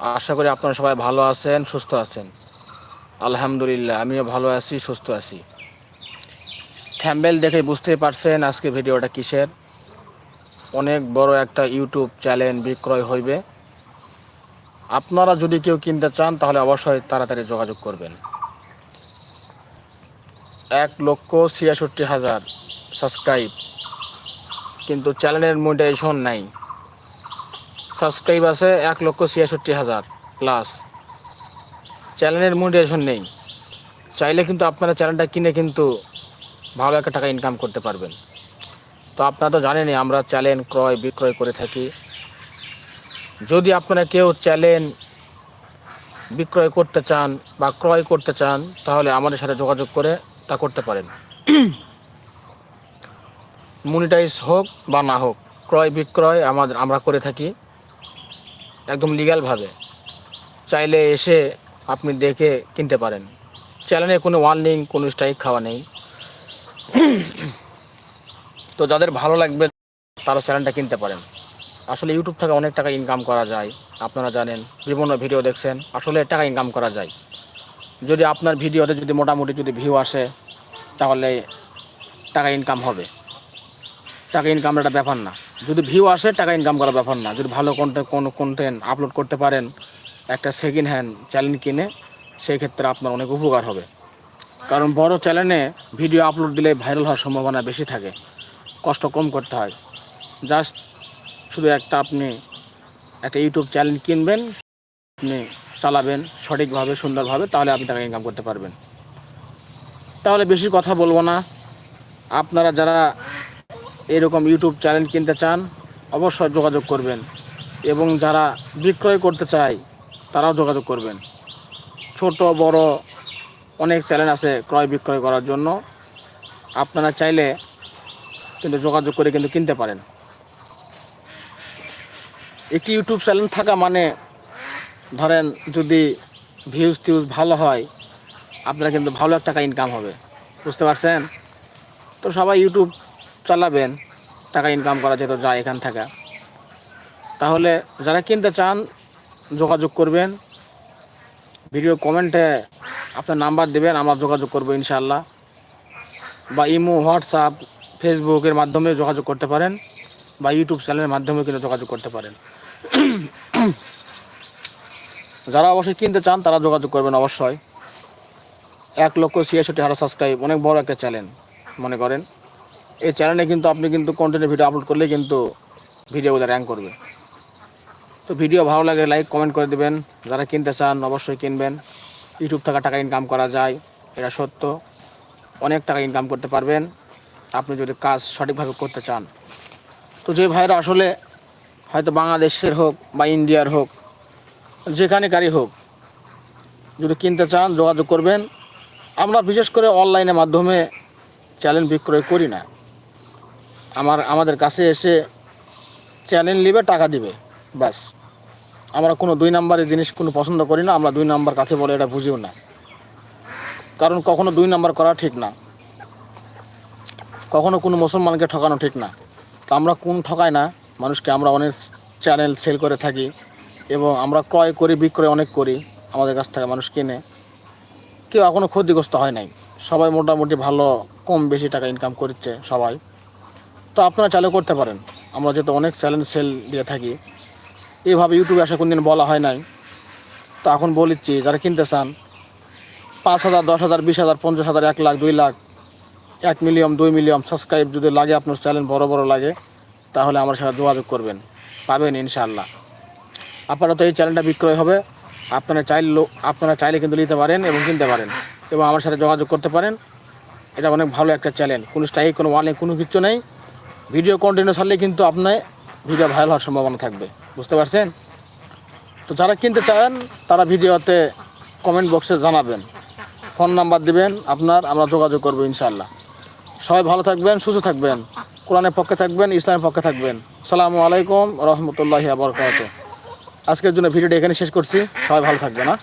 আশা করি আপনারা সবাই ভালো আছেন, সুস্থ আছেন। আলহামদুলিল্লাহ, আমিও ভালো আছি, সুস্থ আছি। থ্যাম্বেল দেখে বুঝতেই পারছেন আজকে ভিডিওটা কিসের। অনেক বড় একটা ইউটিউব চ্যানেল বিক্রয় হইবে। আপনারা যদি কেউ কিনতে চান, তাহলে অবশ্যই তাড়াতাড়ি যোগাযোগ করবেন। এক লক্ষ ছিয়াষট্টি হাজার সাবস্ক্রাইব কিন্তু চ্যানেলের মোটিভেশন নাই। সাবস্ক্রাইব আছে এক লক্ষ ছিয়াষট্টি হাজার প্লাস। চ্যানেলের মোটিভেশন নেই। চাইলে কিন্তু আপনারা চ্যানেলটা কিনে কিন্তু ভালো একটা টাকা ইনকাম করতে পারবেন। তো আপনারা তো জানেনই আমরা চ্যানেল ক্রয়, বিক্রয় করে থাকি। যদি আপনারা কেউ চ্যানেল বিক্রয় করতে চান বা ক্রয় করতে চান, তাহলে আমাদের সাথে যোগাযোগ করে তা করতে পারেন। মনিটাইজ হোক বা না হোক ক্রয় বিক্রয় আমাদের, আমরা করে থাকি। একদম লিগ্যালভাবে চাইলে এসে আপনি দেখে কিনতে পারেন। চ্যানেলে কোনো ওয়ার্নিং কোনো স্ট্রাইক খাওয়া নেই। তো যাদের ভালো লাগবে, তারা চ্যানেলটা কিনতে পারেন। আসলে ইউটিউব থেকে অনেক টাকা ইনকাম করা যায়, আপনারা জানেন। বিভিন্ন ভিডিও দেখছেন, আসলে টাকা ইনকাম করা যায়। যদি আপনার ভিডিওতে যদি মোটামুটি যদি ভিউ আসে, তাহলে টাকা ইনকাম হবে। টাকা ইনকাম একটা ব্যাপার না। যদি ভিউ আসে, টাকা ইনকাম করার ব্যাপার না। যদি ভালো কন্টেন্ট কোনো কন্টেন্ট আপলোড করতে পারেন, একটা সেকেন্ড হ্যান্ড চ্যানেল কিনে, সেই ক্ষেত্রে আপনার অনেক উপকার হবে। কারণ বড় চ্যানেলে ভিডিও আপলোড দিলে ভাইরাল হওয়ার সম্ভাবনা বেশি থাকে। কষ্ট কম করতে হয়। জাস্ট শুধু একটা আপনি একটা ইউটিউব চ্যানেল কিনবেন, আপনি চালাবেন সঠিকভাবে, সুন্দরভাবে, তাহলে আপনি টাকা ইনকাম করতে পারবেন। তাহলে বেশি কথা বলব না। আপনারা যারা এরকম ইউটিউব চ্যানেল কিনতে চান, অবশ্যই যোগাযোগ করবেন। এবং যারা বিক্রয় করতে চায়, তারাও যোগাযোগ করবেন। ছোট, বড় অনেক চ্যানেল আছে ক্রয় বিক্রয় করার জন্য। আপনারা চাইলে কিন্তু যোগাযোগ করে কিন্তু কিনতে পারেন। একটি ইউটিউব চ্যানেল থাকা মানে ধরেন যদি ভিউজ টিউজ ভালো হয়, আপনার কিন্তু ভালো এক টাকা ইনকাম হবে। বুঝতে পারছেন? তো সবাই ইউটিউব চালাবেন, টাকা ইনকাম করা যেত যায় এখান থেকে। তাহলে যারা কিনতে চান, যোগাযোগ করবেন। ভিডিও কমেন্টে আপনার নাম্বার দেবেন, আমরা যোগাযোগ করব ইনশাল্লাহ বা ইমো, হোয়াটসঅ্যাপ, ফেসবুকের মাধ্যমে যোগাযোগ করতে পারেন, বা ইউটিউব চ্যানেলের মাধ্যমে কিন্তু যোগাযোগ করতে পারেন। যারা অবশ্যই কিনতে চান, তারা যোগাযোগ করবেন অবশ্যই। এক লক্ষ ছিয়াষট্টি হাজার সাবস্ক্রাইব অনেক বড় একটা চ্যানেল মনে করেন। এই চ্যানেলে কিন্তু আপনি কিন্তু কন্টেন্টের ভিডিও আপলোড করলে কিন্তু ভিডিওগুলো র্যাঙ্ক করবে। তো ভিডিও ভালো লাগে লাইক কমেন্ট করে দেবেন। যারা কিনতে চান, অবশ্যই কিনবেন। ইউটিউব থাকা টাকা ইনকাম করা যায়, এটা সত্য। অনেক টাকা ইনকাম করতে পারবেন। আপনি যদি কাজ সঠিকভাবে করতে চান। তো যে ভাইরা আসলে হয়তো বাংলাদেশের হোক বা ইন্ডিয়ার হোক যেখানে যেখানেকারই হোক, যদি কিনতে চান, যোগাযোগ করবেন। আমরা বিশেষ করে অনলাইনের মাধ্যমে চ্যানেল বিক্রয় করি না। আমার, আমাদের কাছে এসে চ্যানেল নেবে, টাকা দিবে, ব্যাস। আমরা কোনো দুই নাম্বারের জিনিস কোনো পছন্দ করি না, আমরা দুই নাম্বার কাকে বলে এটা বুঝিও না। কারণ কখনো দুই নাম্বার করা ঠিক না। কখনো কোনো মুসলমানকে ঠকানো ঠিক না। তো আমরা কোন ঠকাই না, মানুষকে আমরা অনেক চ্যানেল সেল করে থাকি এবং আমরা ক্রয় করি, বিক্রয় অনেক করি, আমাদের কাছ থেকে মানুষ কিনে। কেউ এখনও ক্ষতিগ্রস্ত হয় নাই। সবাই মোটামুটি ভালো, কম বেশি টাকা ইনকাম করছে সবাই। তো আপনারা চালু করতে পারেন। আমরা যেহেতু অনেক চ্যালেঞ্জ সেল দিয়ে থাকি এইভাবে ইউটিউবে আসা কোনদিন বলা হয় নাই। তো এখন বলিচ্ছি যারা কিনতে চান, পাঁচ হাজার, দশ হাজার, বিশ হাজার, পঞ্চাশ হাজার, এক লাখ, দুই লাখ, এক মিলিয়ন দুই মিলিয়ন সাবস্ক্রাইব যদি লাগে আপনার চ্যানেল বড় বড় লাগে, তাহলে আমার সাথে যোগাযোগ করবেন। পাবেন ইনশাআল্লাহ। আপনারা তো এই চ্যানেলটা বিক্রয় হবে, আপনারা চাইলে আপনারা চাইলে কিন্তু নিতে পারেন এবং কিনতে পারেন এবং আমার সাথে যোগাযোগ করতে পারেন। এটা অনেক ভালো একটা চ্যানেল কোনো স্ট্রাইক কোনো ওয়ার্নিং কোনো কিছু নেই। ভিডিও কন্টিনিউ ছাড়লে কিন্তু আপনার ভিডিও ভাইরাল হওয়ার সম্ভাবনা থাকবে। বুঝতে পারছেন? তো যারা কিনতে চান, তারা ভিডিওতে কমেন্ট বক্সে জানাবেন। ফোন নাম্বার দিবেন, আপনার, আমরা যোগাযোগ করব ইনশাআল্লাহ। সবাই ভালো থাকবেন, সুস্থ থাকবেন। কোরআনের পক্ষে থাকবেন, ইসলামের পক্ষে থাকবেন। সালামু আলাইকুম, রহমতুল্লাহি আবরকাত আজকের জন্য ভিডিওটা এখানে শেষ করছি। সবাই ভালো থাকবেন হ্যাঁ?